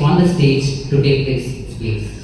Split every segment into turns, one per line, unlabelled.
on the stage to take this place.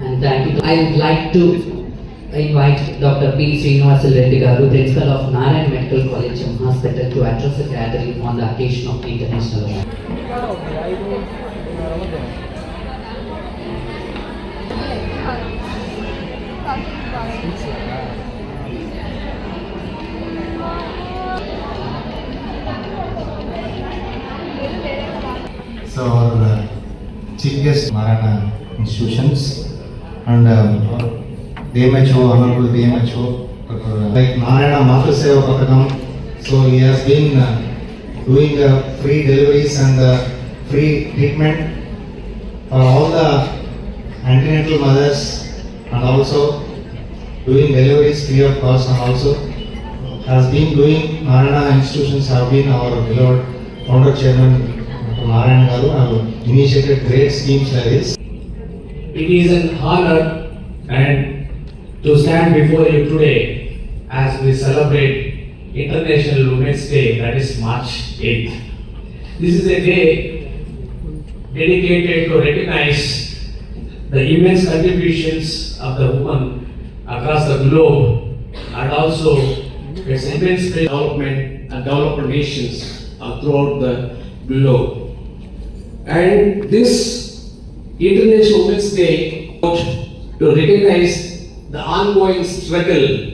And thank you. I would like to invite Dr. P. Srinivasa Reddy Garu, Principal of Narayan Medical College and Hospital, to address the gathering on the occasion of International
Day. Chief Narayana institutions and um, our DMHO, Honorable DMHO, uh, like Narayana Matru Pathakam. So he has been uh, doing uh, free deliveries and uh, free treatment for all the antenatal mothers and also doing deliveries free of cost and also has been doing Narayana institutions have been our beloved founder chairman Dr. Narayana Garu have initiated great schemes like this.
It is an honor and to stand before you today as we celebrate International Women's Day that is March 8th. This is a day dedicated to recognize the immense contributions of the woman across the globe and also its immense development and developed nations throughout the globe. And this International Women's Day to recognize the ongoing struggle